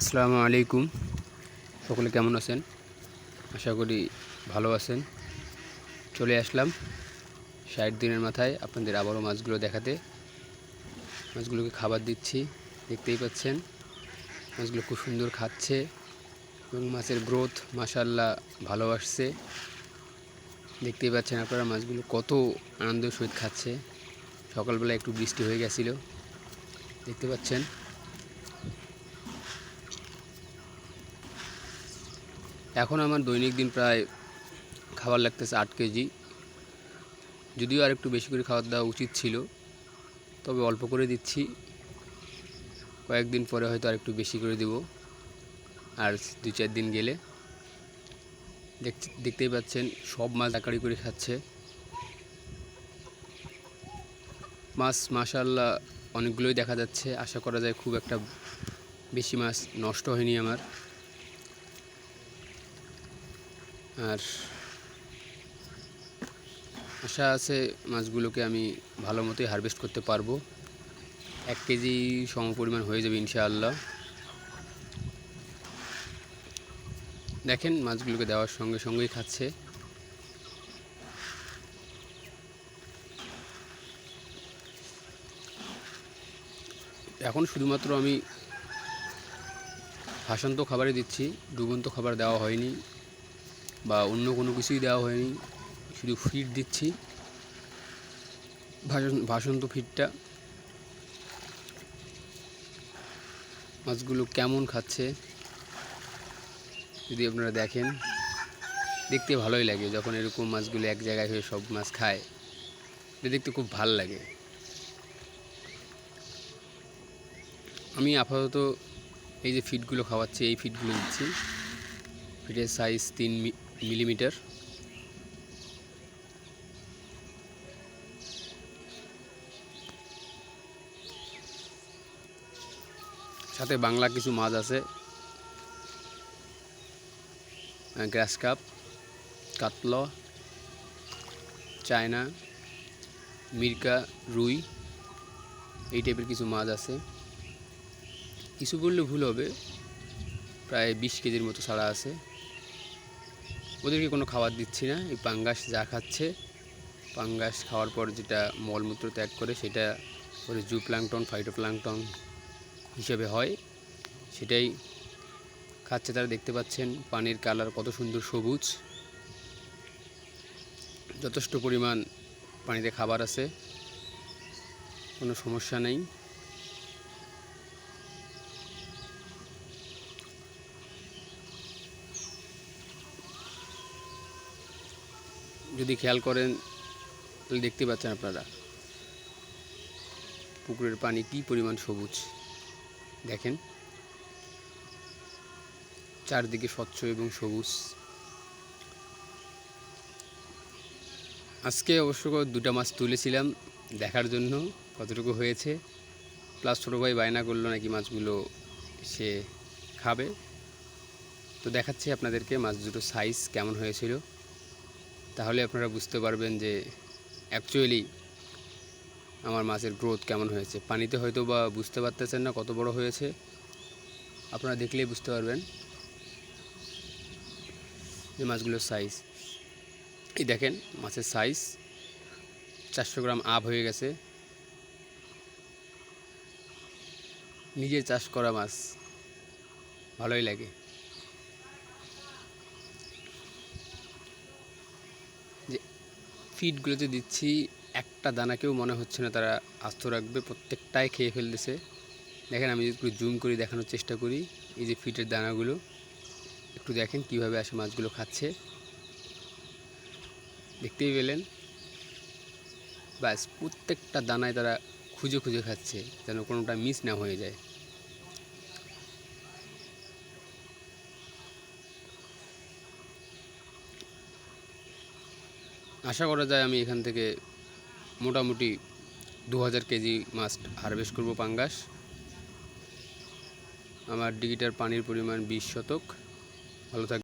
আসসালামু আলাইকুম। সকলে কেমন আছেন? আশা করি ভালো আছেন। চলে আসলাম ষাট দিনের মাথায় আপনাদের আবারও মাছগুলো দেখাতে। মাছগুলোকে খাবার দিচ্ছি, দেখতেই পাচ্ছেন। মাছগুলো খুব সুন্দর খাচ্ছে এবং মাছের গ্রোথ মাসাল্লাহ ভালো আসছে। দেখতেই পাচ্ছেন আপনারা মাছগুলো কত আনন্দের সহিত খাচ্ছে। সকালবেলা একটু বৃষ্টি হয়ে গেছিল। দেখতে পাচ্ছেন এখন আমার দৈনিক দিন প্রায় খাবার লাগতেছে আট কেজি। যদিও আর একটু বেশি করে খাবার দেওয়া উচিত ছিল, তবে অল্প করে দিচ্ছি। কয়েকদিন পরে হয়তো আর একটু বেশি করে দেব। আর দু চার দিন গেলে দেখতে দেখতেই পাচ্ছেন সব মাছ আকারি করে খাচ্ছে। মাছ মাশাল্লাহ অনেকগুলোই দেখা যাচ্ছে। আশা করা যায় খুব একটা বেশি মাছ নষ্ট হয়নি আমার। আর আশা আছে মাছগুলোকে আমি ভালো মতোই হারভেস্ট করতে পারব। এক কেজি সম পরিমাণ হয়ে যাবে ইনশাআল্লাহ। দেখেন মাছগুলোকে দেওয়ার সঙ্গে সঙ্গেই খাচ্ছে। এখন শুধুমাত্র আমি ভাসান্ত খাবারই দিচ্ছি, ডুবন্ত খাবার দেওয়া হয়নি। বা অন্য কোনো কিছুই দেওয়া হয়নি। শুধু ফিড দিচ্ছি। ভাসন ভাসন্ত ফিডটা মাছগুলো কেমন খাচ্ছে, যদি আপনারা দেখেন, দেখতে ভালোই লাগে যখন এরকম মাছগুলো এক জায়গায় হয়ে সব মাছ খায়। এটা দেখতে খুব ভালো লাগে। আমি আপাতত এই যে ফিডগুলো খাওয়াচ্ছি, এই ফিডগুলো দিচ্ছি। ফিডের সাইজ তিন মিলিমিটার। সাথে বাংলা কিছু মাছ আছে। গ্রাস কাপ, কাতল, চায়না, মির্কা, রুই, এই টাইপের কিছু মাছ আছে। কিছু বললে ভুল হবে, প্রায় বিশ কেজির মতো ছাড়া আছে। ওদেরকে কোনো খাবার দিচ্ছি না। এই পাঙ্গাস যা খাচ্ছে, পাঙ্গাস খাওয়ার পর যেটা মলমূত্র ত্যাগ করে সেটা ওদের জু প্লাংটন ফাইটোপ্লাংটন হিসেবে হয়। সেটাই খাচ্ছে তারা, দেখতে পাচ্ছেন পানির কালার কত সুন্দর সবুজ। যথেষ্ট পরিমাণ পানিতে খাবার আছে, কোনো সমস্যা নেই। যদি খেয়াল করেন, তাহলে দেখতে পাচ্ছেন আপনারা, পুকুরের পানি কি পরিমাণ সবুজ। দেখেন, চারদিকে স্বচ্ছ এবং সবুজ। আজকে অবশ্য দুটা মাছ তুলেছিলাম দেখার জন্য, কতটুকু হয়েছে। প্লাস ছোটো ভাই বায়না করল নাকি মাছগুলো সে খাবে। তো দেখাচ্ছি আপনাদেরকে মাছ দুটো সাইজ কেমন হয়েছিল। তাহলে আপনারা বুঝতে পারবেন যে অ্যাকচুয়ালি আমার মাছের গ্রোথ কেমন হয়েছে। পানিতে হয়তো বা বুঝতে পারতেছেন না কত বড় হয়েছে। আপনারা দেখলেই বুঝতে পারবেন যে মাছগুলোর সাইজ এই দেখেন, মাছের সাইজ চারশো গ্রাম আপ হয়ে গেছে। নিজে চাষ করা মাছ, ভালোই লাগে। ফিডগুলোতে দিচ্ছি, একটা দানাকেও মনে হচ্ছে না তারা আস্ত রাখবে, প্রত্যেকটাই খেয়ে ফেলতেছে। দেখেন আমি একটু জুম করে দেখানোর চেষ্টা করি, এই যে ফিটের দানাগুলো। একটু দেখেন কীভাবে আসে মাছগুলো খাচ্ছে। দেখতেই পেলেন? ব্যাস, প্রত্যেকটা দানায় তারা খুঁজে খুঁজে খাচ্ছে, যেন কোনোটা মিস না হয়ে যায়। আশা করা যায় আমি এখান থেকে মোটামুটি দু হাজার কেজি মাছ হারভেস্ট করব পাঙ্গাস। আমার ডিগিটার পানির পরিমাণ বিশ শতক। ভালো থাকবে